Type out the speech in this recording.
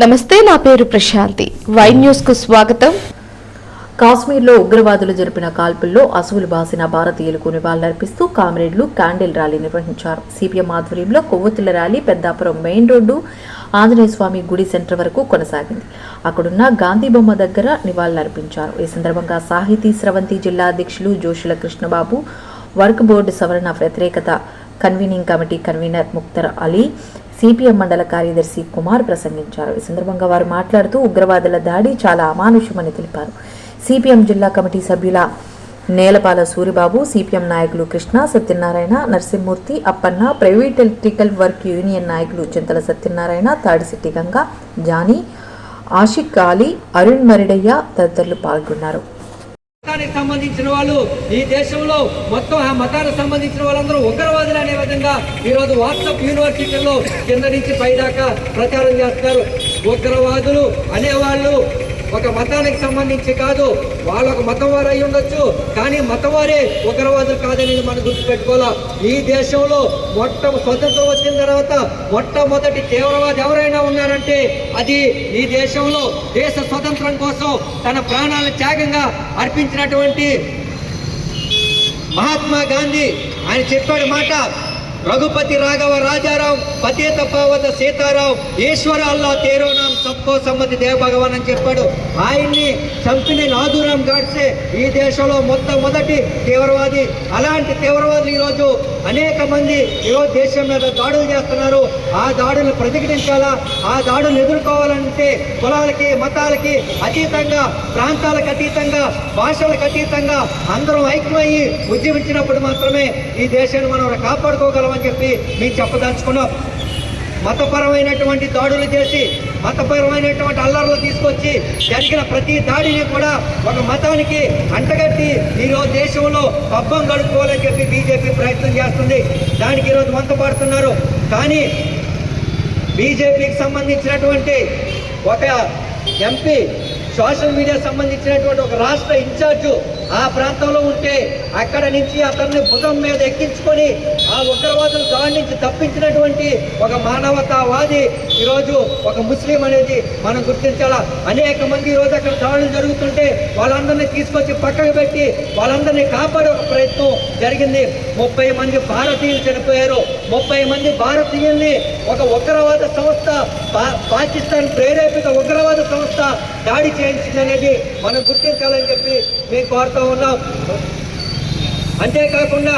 నమస్తే నా పేరు ప్రశాంతి. వై న్యూస్కు స్వాగతం. కాశ్మీర్లో ఉగ్రవాదులు జరిపిన కాల్పుల్లో అసువులు బాసిన భారతీయులకు నివాళులర్పిస్తూ కామ్రేడ్లు క్యాండిల్ ర్యాలీ నిర్వహించారు. సిపిఎం ఆధ్వర్యంలో కొవ్వొత్తుల rally Peddapuram main road Anjaneya Swamy గుడి సెంటర్ వరకు కొనసాగింది. అక్కడున్న గాంధీ బొమ్మ దగ్గర నివాళులర్పించారు. ఈ సందర్భంగా సాహితీ స్రవంతి జిల్లా అధ్యక్షులు జోషుల కృష్ణబాబు వర్క్ బోర్డు సవరణ వ్యతిరేకత convening committee convener Mukhtar Ali CPM మండల కార్యదర్శి కుమార్ ప్రసంగించారు. ఈ సందర్భంగా వారు మాట్లాడుతూ ఉగ్రవాదుల దాడి చాలా అమానుషమని తెలిపారు. సిపిఎం జిల్లా కమిటీ సభ్యుల నేలపాల సూరిబాబు సిపిఎం నాయకులు Krishna Satyanarayana Narasimhamurthy Appanna private electrical work union నాయకులు చింతల సత్యనారాయణ తాడిశెట్టి గంగ జానీ ఆషిక్ అలీ అరుణ్ మరిడయ్య తదితరులు పాల్గొన్నారు. మతానికి సంబంధించిన వాళ్ళు ఈ దేశంలో మొత్తం ఆ మతానికి సంబంధించిన వాళ్ళందరూ ఉగ్రవాదులు అనే విధంగా ఈరోజు వాట్సాప్ యూనివర్సిటీల్లో కింద నుంచి పైదాకా ప్రచారం చేస్తారు ఉగ్రవాదులు అనేవాళ్ళు ఒక మతానికి సంబంధించి కాదు వాళ్ళు ఒక మతం వారు అయి ఉండొచ్చు కానీ మతం వారే ఉగ్రవాదులు కాదనేది మనం గుర్తుపెట్టుకోవాలి? ఈ దేశంలో మొట్ట స్వతంత్రం వచ్చిన తర్వాత మొట్టమొదటి తీవ్రవాది ఎవరైనా ఉన్నారంటే అది ఈ దేశంలో దేశ స్వతంత్రం కోసం తన ప్రాణాలను త్యాగంగా అర్పించినటువంటి మహాత్మా గాంధీ. ఆయన చెప్పాడు మాట రఘుపతి రాఘవ రాజారాం పతేత పావత సీతారాం ఈశ్వర అల్లా తేరోనాం సబ్కో సమ్మతి దేవ భగవాన్ అని చెప్పాడు. ఆయన్ని చంపిన నాదురాం గాడ్సే ఈ దేశంలో మొట్టమొదటి తీవ్రవాది. అలాంటి తీవ్రవాదులు ఈరోజు అనేక మంది ఈరోజు దేశం మీద దాడులు చేస్తున్నారు. ఆ దాడులు ప్రతిఘటించాలా? ఆ దాడులు ఎదుర్కోవాలంటే కులాలకి మతాలకి అతీతంగా ప్రాంతాలకు అతీతంగా భాషలకు అతీతంగా అందరం ఐక్యమయ్యి ఉద్యమించినప్పుడు మాత్రమే ఈ దేశాన్ని మనం అని చెప్పి మేము చెప్పదలుచుకున్నాం. మతపరమైనటువంటి దాడులు చేసి మతపరమైనటువంటి అల్లర్లు తీసుకొచ్చి జరిగిన ప్రతి దాడిని కూడా ఒక మతానికి అంటగట్టి ఈరోజు దేశంలో పబ్బం గడుపుకోవాలని చెప్పి బీజేపీ ప్రయత్నం చేస్తుంది. దానికి ఈరోజు మంతపడుతున్నారు కానీ బీజేపీకి సంబంధించినటువంటి ఒక ఎంపీ సోషల్ మీడియా సంబంధించినటువంటి ఒక రాష్ట్ర ఇన్ఛార్జు ఆ ప్రాంతంలో ఉంటే అక్కడ నుంచి అతన్ని భుజం మీద ఎక్కించుకొని ఆ ఉగ్రవాదుల దాడి నుంచి తప్పించినటువంటి ఒక మానవతావాది ఈరోజు ఒక ముస్లిం అనేది మనం గుర్తించాలా? అనేక మంది ఈరోజు అక్కడ దాడులు జరుగుతుంటే వాళ్ళందరినీ తీసుకొచ్చి పక్కకు పెట్టి వాళ్ళందరినీ కాపాడే ఒక ప్రయత్నం జరిగింది. ముప్పై మంది భారతీయులు చనిపోయారు. ముప్పై మంది భారతీయుల్ని ఒక ఉగ్రవాద సంస్థ పాకిస్తాన్ ప్రేరేపిత ఉగ్రవాద సంస్థ దాడి చేయించింది అనేది మనం గుర్తించాలని చెప్పి మేము కోరుతా ఉన్నాం. అంతేకాకుండా